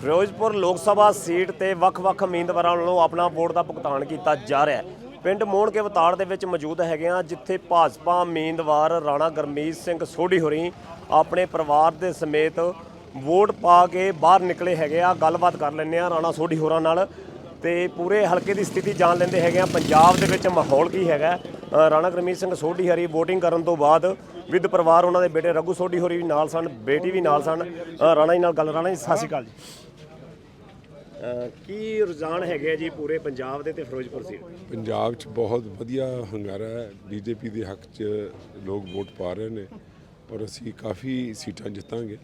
ਫਿਰੋਜ਼ਪੁਰ ਲੋਕ ਸਭਾ ਸੀਟ ਤੇ ਵੱਖ-ਵੱਖ ਉਮੀਦਵਾਰਾਂ ਵੱਲੋਂ ਆਪਣਾ ਵੋਟ ਦਾ ਭੁਗਤਾਨ ਕੀਤਾ ਜਾ ਰਿਹਾ ਹੈ। ਪਿੰਡ ਮੋਹਣ ਕੇ ਵਤਾੜ ਦੇ ਵਿੱਚ ਮੌਜੂਦ ਹੈਗੇ ਆ ਜਿੱਥੇ ਭਾਜਪਾ ਉਮੀਦਵਾਰ ਰਾਣਾ ਗਰਮੀਤ ਸਿੰਘ ਸੋਢੀ ਹੋਰੀ ਆਪਣੇ ਪਰਿਵਾਰ ਦੇ ਸਮੇਤ ਵੋਟ ਪਾ ਕੇ ਬਾਹਰ ਨਿਕਲੇ ਹੈਗੇ ਆ। ਗੱਲਬਾਤ ਕਰ ਲੈਂਦੇ ਆ ਰਾਣਾ ਸੋਢੀ ਹੋਰਾਂ ਨਾਲ ਤੇ ਪੂਰੇ ਹਲਕੇ ਦੀ ਸਥਿਤੀ ਜਾਣ ਲੈਂਦੇ ਹੈਗੇ ਆ ਪੰਜਾਬ ਦੇ ਵਿੱਚ ਮਾਹੌਲ ਕੀ ਹੈਗਾ ਰਾਣਾ ਗਰਮੀਤ ਸਿੰਘ ਸੋਢੀ ਹਰੀ VOTING ਕਰਨ ਤੋਂ ਬਾਅਦ ਵਿਦ ਪਰਿਵਾਰ ਉਹਨਾਂ ਦੇ ਬੇਟੇ ਰਘੂ ਸੋਢੀ ਹੋਰੀ ਵੀ ਨਾਲ ਸਨ, ਬੇਟੀ ਵੀ ਨਾਲ ਸਨ। ਰਾਣਾ ਜੀ ਨਾਲ ਗੱਲ, ਰਾਣਾ ਜੀ, ਸਤਿ ਸ਼੍ਰੀ ਅਕਾਲ ਜੀ। ਕੀ ਰੁਝਾਨ ਹੈਗੇ ਆ ਜੀ ਪੂਰੇ ਪੰਜਾਬ ਦੇ ਤੇ ਫਿਰੋਜ਼ਪੁਰ ਸੀਟ ਪੰਜਾਬ 'ਚ ਬਹੁਤ ਵਧੀਆ ਹੰਗਾਰਾ ਹੈ। ਬੀਜੇਪੀ ਦੇ ਹੱਕ 'ਚ ਲੋਕ ਵੋਟ ਪਾ ਰਹੇ ਨੇ ਔਰ ਅਸੀਂ ਕਾਫੀ ਸੀਟਾਂ ਜਿੱਤਾਂਗੇ।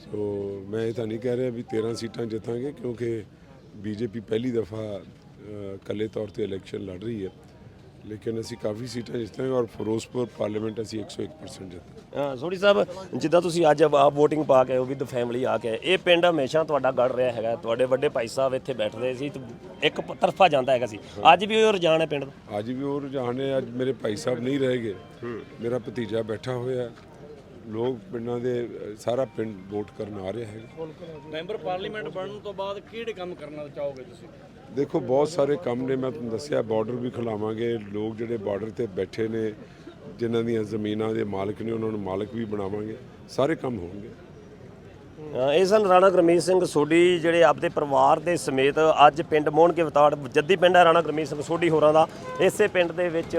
ਸੋ ਮੈਂ ਇਹ ਤਾਂ ਨਹੀਂ ਕਹਿ ਰਿਹਾ ਵੀ 13 ਸੀਟਾਂ ਜਿੱਤਾਂਗੇ ਕਿਉਂਕਿ ਬੀਜੇਪੀ ਪਹਿਲੀ ਦਫਾ ਇਕੱਲੇ ਤੌਰ ਤੇ ਇਲੈਕਸ਼ਨ ਲੜ ਰਹੀ ਹੈ। ਲੇਕਿਨ ਅਸੀਂ ਕਾਫੀ ਸੀਟਾਂ ਜਿੱਤਾਂਗੇ ਔਰ ਫਿਰੋਜ਼ਪੁਰ ਪਾਰਲੀਮੈਂਟ ਅਸੀਂ 101% ਜਿੱਤਾਂਗੇ ਸੋਢੀ ਸਾਹਿਬ ਜਿੱਦਾਂ ਤੁਸੀਂ ਅੱਜ ਆ VOTING ਪਾ ਕੇ ਆਏ ਹੋ ਵਿਦ ਫੈਮਿਲੀ ਆ ਕੇ ਇਹ ਪਿੰਡ ਹਮੇਸ਼ਾ ਤੁਹਾਡਾ ਗੜ ਰਿਹਾ ਹੈਗਾ ਤੁਹਾਡੇ ਵੱਡੇ ਭਾਈ ਸਾਹਿਬ ਇੱਥੇ ਬੈਠਦੇ ਸੀ ਤੇ ਇੱਕ ਪ- ਤਰਫਾ ਜਾਂਦਾ ਹੈਗਾ ਸੀ। ਅੱਜ ਵੀ ਉਹ ਰੁਝਾਨ ਹੈ ਪਿੰਡ ਦਾ? ਅੱਜ ਵੀ ਉਹ ਰੁਝਾਨ ਹੈ ਅੱਜ ਮੇਰੇ ਭਾਈ ਸਾਹਿਬ ਨਹੀਂ ਰਹਿ ਗਏ। ਮੇਰਾ ਭਤੀਜਾ ਬੈਠਾ ਹੋਇਆ ਹੈ। ਲੋਕ ਪਿੰਡਾਂ ਦੇ ਸਾਰਾ ਪਿੰਡ ਵੋਟ ਕਰਨ ਆ ਰਿਹਾ ਹੈਗਾ। ਮੈਂਬਰ ਪਾਰਲੀਮੈਂਟ ਬਣਨ ਤੋਂ ਬਾਅਦ ਕਿਹੜੇ ਕੰਮ ਕਰਨਾ ਚਾਹੋਗੇ ਤੁਸੀਂ? ਦੇਖੋ ਬਹੁਤ ਸਾਰੇ ਕੰਮ ਨੇ ਮੈਂ ਤੁਹਾਨੂੰ ਦੱਸਿਆ ਬਾਰਡਰ ਵੀ ਖੁਲਾਵਾਂਗੇ। ਲੋਕ ਜਿਹੜੇ ਬਾਰਡਰ ਤੇ ਬੈਠੇ ਨੇ ਜਿਨ੍ਹਾਂ ਦੀਆਂ ਜ਼ਮੀਨਾਂ ਦੇ ਮਾਲਕ ਨੇ ਉਹਨਾਂ ਨੂੰ ਮਾਲਕ ਵੀ ਬਣਾਵਾਂਗੇ। ਸਾਰੇ ਕੰਮ ਹੋਣਗੇ। ਇਹ ਸਨ ਰਾਣਾ ਗੁਰਮੀਤ ਸਿੰਘ ਸੋਢੀ ਜਿਹੜੇ ਆਪਦੇ ਪਰਿਵਾਰ ਦੇ ਸਮੇਤ ਅੱਜ ਪਿੰਡ ਮੋਹਣ ਕੇ ਵਤਾੜ, ਜੱਦੀ ਪਿੰਡ ਹੈ ਰਾਣਾ ਗੁਰਮੀਤ ਸਿੰਘ ਸੋਢੀ ਹੋਰਾਂ ਦਾ। ਇਸੇ ਪਿੰਡ ਦੇ ਵਿੱਚ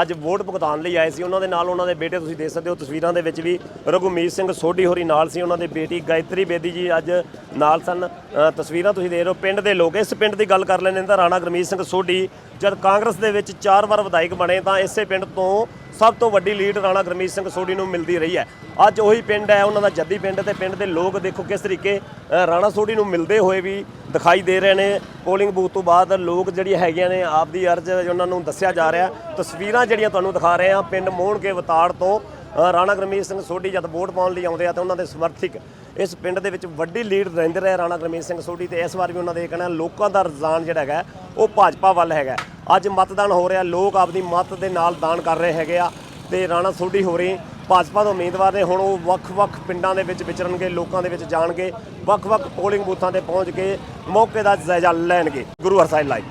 ਅੱਜ ਵੋਟ ਭੁਗਤਾਨ ਲਈ ਆਏ ਸੀ। ਉਹਨਾਂ ਦੇ ਨਾਲ ਉਹਨਾਂ ਦੇ ਬੇਟੇ ਤੁਸੀਂ ਦੇਖ ਸਕਦੇ ਹੋ, ਤਸਵੀਰਾਂ ਦੇ ਵਿੱਚ ਵੀ ਰਘੁਮੀਤ ਸਿੰਘ ਸੋਢੀ ਹੋਰੀ ਨਾਲ ਸੀ, ਉਹਨਾਂ ਦੇ ਬੇਟੀ ਗਾਇਤਰੀ ਬੇਦੀ ਜੀ ਅੱਜ ਨਾਲ ਸਨ। ਤਸਵੀਰਾਂ ਤੁਸੀਂ ਦੇਖ ਰਹੇ ਹੋ, ਪਿੰਡ ਦੇ ਲੋਕ ਇਸ ਪਿੰਡ ਦੀ ਗੱਲ ਕਰ ਲੈਣੇ ਤਾਂ ਰਾਣਾ ਗੁਰਮੀਤ ਸਿੰਘ ਸੋਢੀ ਜਦ ਕਾਂਗਰਸ ਦੇ ਵਿੱਚ ਚਾਰ ਵਾਰ ਵਿਧਾਇਕ ਬਣੇ ਤਾਂ ਇਸੇ ਪਿੰਡ ਤੋਂ ਸਭ ਤੋਂ ਵੱਡੀ ਲੀਡ ਰਾਣਾ ਗੁਰਮੀਤ ਸਿੰਘ ਸੋਢੀ ਨੂੰ ਮਿਲਦੀ ਰਹੀ ਹੈ। ਅੱਜ ਉਹੀ ਪਿੰਡ ਹੈ, ਉਹਨਾਂ ਦਾ ਜੱਦੀ ਪਿੰਡ ਤੇ ਪਿੰਡ ਦੇ ਲੋਕ ਦੇਖੋ ਕਿਸ ਤਰੀਕੇ ਰਾਣਾ ਸੋਢੀ ਨੂੰ ਮਿਲਦੇ ਹੋਏ ਵੀ ਦਿਖਾਈ ਦੇ ਰਹੇ ਨੇ। ਪੋਲਿੰਗ ਬੂਥ ਤੋਂ ਬਾਅਦ ਲੋਕ ਜਿਹੜੀ ਹੈਗੀਆਂ ਨੇ, ਆਪ ਦੀ ਅਰਜ਼ ਉਹਨਾਂ ਨੂੰ ਦੱਸਿਆ ਜਾ ਰਿਹਾ। ਤਸਵੀਰਾਂ ਜਿਹੜੀਆਂ ਤੁਹਾਨੂੰ ਦਿਖਾ ਰਹੇ ਆ ਪਿੰਡ ਮੋਹਣਕੇ ਵਤਾੜ ਤੋਂ ਰਾਣਾ ਗੁਰਮੀਤ ਸਿੰਘ ਸੋਢੀ ਜਦ ਵੋਟ ਪਾਉਣ ਲਈ ਆਉਂਦੇ ਆ ਤੇ ਉਹਨਾਂ ਦੇ ਸਮਰਥਕ ਇਸ ਪਿੰਡ ਦੇ ਵਿੱਚ ਵੱਡੀ ਲੀਡ ਰਹਿੰਦੇ ਰਹੇ ਰਾਣਾ ਗੁਰਮੀਤ ਸਿੰਘ ਸੋਢੀ ਤੇ ਇਸ ਵਾਰ ਵੀ ਉਹਨਾਂ ਦੇ ਇਹ ਕਹਿਣਾ ਲੋਕਾਂ ਦਾ ਰੁਝਾਨ ਜਿਹੜਾ ਹੈਗਾ, ਉਹ ਭਾਜਪਾ ਵੱਲ ਹੈਗਾ। ਅੱਜ ਮਤਦਾਨ ਹੋ ਰਿਹਾ, ਲੋਕ ਆਪਦੀ ਮਤ ਦੇ ਨਾਲ ਦਾਨ ਕਰ ਰਹੇ ਹੈਗੇ ਆ ਤੇ ਰਾਣਾ ਸੋਢੀ ਹੋ ਰਹੀ ਭਾਜਪਾ ਦੇ ਉਮੀਦਵਾਰ ਨੇ ਹੁਣ ਉਹ ਵੱਖ-ਵੱਖ ਪਿੰਡਾਂ ਦੇ ਵਿੱਚ ਵਿਚਰਨਗੇ, ਲੋਕਾਂ ਦੇ ਵਿੱਚ ਜਾਣਗੇ, ਵੱਖ-ਵੱਖ ਪੋਲਿੰਗ ਬੂਥਾਂ ਤੇ ਪਹੁੰਚ ਕੇ ਮੌਕੇ ਦਾ ਜਾਇਜ਼ਾ ਲੈਣਗੇ। ਗੁਰੂ ਹਰਸਾਈ ਲਾਈਵ